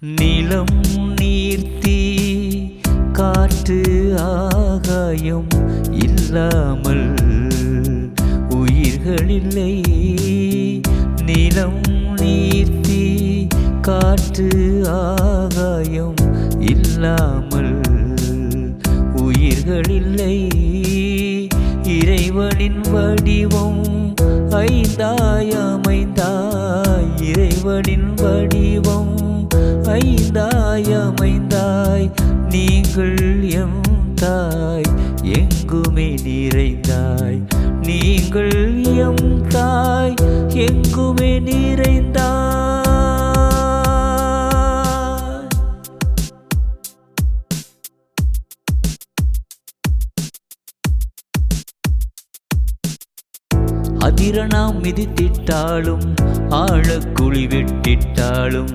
நிலம் நீர்த்தி காற்று ஆகாயம் இல்லாமல் உயிர்களில்லை. நிலம் நீர்த்தி காற்று ஆகாயம் இல்லாமல் உயிர்களில்லை. இறைவனின் வடிவம் தேவனின் வடிவம் ஐந்தாய் அமைந்தாய். நீங்கள் எம் தாய் எங்குமே நிறைந்தாய். நீங்கள் எம் தாய் எங்குமே நிறை அதிர நாம் மிதித்திட்டாலும் ஆழக்குழி வெட்டிட்டாலும்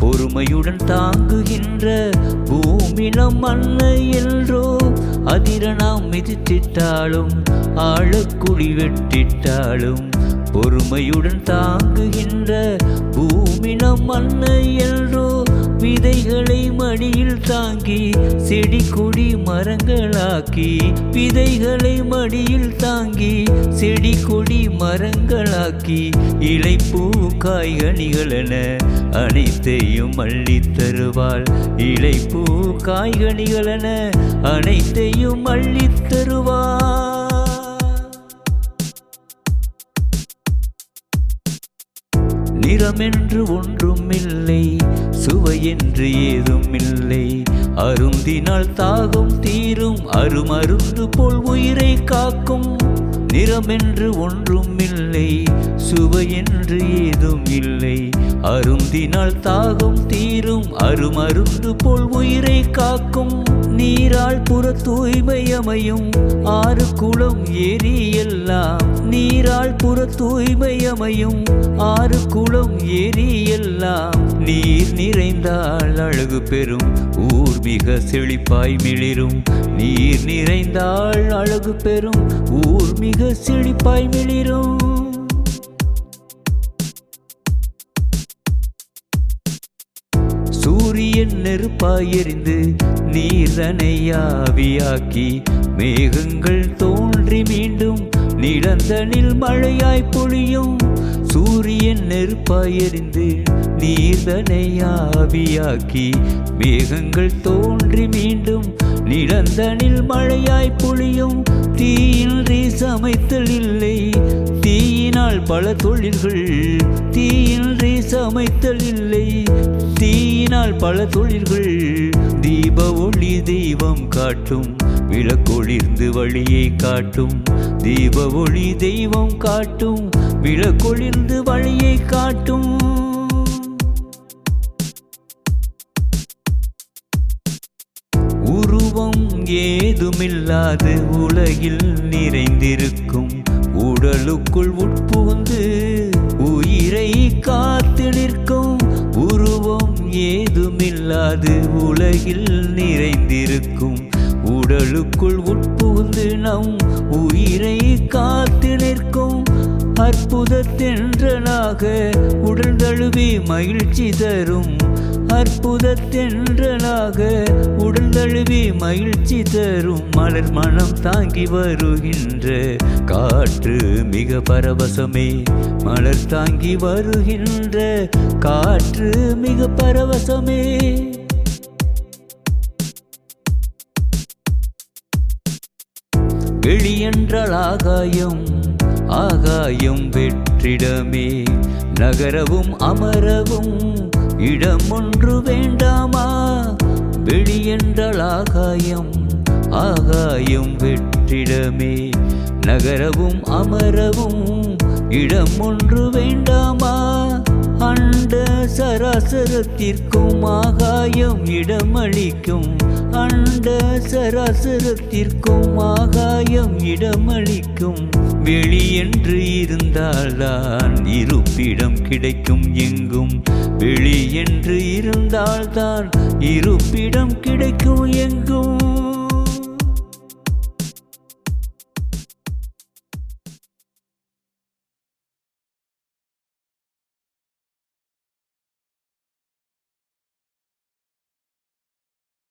பொறுமையுடன் தாங்குகின்ற பூமினம் மண்ணை என்றோ அதிர நாம் மிதித்திட்டாலும் ஆழக்குழி வெட்டிட்டாலும் பொறுமையுடன் தாங்குகின்ற பூமினம் மண்ணை என்றோ விதைகளை மடியில் தாங்கி செடி கொடி மரங்களாக்கி விதைகளை மடியில் தாங்கி செடி கொடி மரங்களாக்கி இலைப்பூ காய்கனிகளென அனைத்தையும் அள்ளித் தருவாள். இலைப்பூ காய்கனிகளென அனைத்தையும் அள்ளித் தருவாள். நிறமென்று ஒன்றும் என்று ஏதும் இல்லை அருந்தினால் தாகம் தீரும் அருமருந்து போல் உயிரை காக்கும். நிறமென்று ஒன்றும் இல்லை சுவையென்று ஏதும் இல்லை அருந்தினால் தாகம் தீரும் அருமருந்து போல் உயிரை காக்கும். நீரால் புற தூய்மை அமையும் ஆறு குளம் ஏரி எல்லாம் நீரால் புற தூய்மை அமையும் ஆறு குளம் ஏரி எல்லாம். நீர் நிறைந்தால் அழகு பெறும் ஊர் மிக செழிப்பாய் மிளிரும். நீர் நிறைந்தால் அழகு பெறும் ஊர் மிக செழிப்பாய் மிளிரும். சூரியன் நெருப்பாய் எரிந்து நீர் தனையாவியாக்கி மேகங்கள் தோன்றி மீண்டும் நிழந்தனில் மழையாய் பொழியும் சூரியன் நெருப்பாய் எரிந்து நீர்தனை ஆவியாக்கி மேகங்கள் தோன்றி மீண்டும் நிழந்தனில் மழையாய் பொழியும். தீயின்றி சமைத்தல் இல்லை. தீயினால் பல தொழில்கள் தீயின்றி சமைத்தல் இல்லை. தீயினால் பல தொழில்கள் தீப ஒளி தெய்வம் காட்டும். விளக்கொளிர்ந்து வழியை காட்டும். தீப ஒளி தெய்வம் காட்டும். விளக்கொளிர்ந்து வழியை காட்டும். உருவம் ஏதுமில்லாது உலகில் நிறைந்திருக்கும். உடலுக்குள் உட்புகுந்து உயிரை காத்து நிற்கும். உருவம் ஏதுமில்லாது உலகில் நிறைந்திருக்கும். உடலுக்குள் உட்புகுந்து நம் உயிரை காத்து நிற்கும் அற்புதத்தென்றனாக உடல் தழுவி மகிழ்ச்சி தரும் அற்புதத்தென்றனாக உடல் தழுவி மகிழ்ச்சி தரும். மலர் மனம் தாங்கி வருகின்ற காற்று மிக பரவசமே மலர் தாங்கி வருகின்ற காற்று மிக பரவசமே. வெளியென்றால் ஆகாயம் ஆகாயம் வெற்றிடமே. நகரவும் அமரவும் இடம் ஒன்று வேண்டாமா? வெளியென்றால் ஆகாயம் ஆகாயம் வெற்றிடமே. நகரவும் அமரவும் இடம் ஒன்று வேண்டாமா? அண்ட சராசரத்திற்கும் ஆகாயம் இடமளிக்கும். அண்ட சராசரத்திற்கும் ஆகாயம் இடமளிக்கும். வெளியென்று இருந்தால்தான் இருப்பிடம் கிடைக்கும் எங்கும். வெளியென்று இருந்தால்தான் இருப்பிடம் கிடைக்கும் எங்கும்.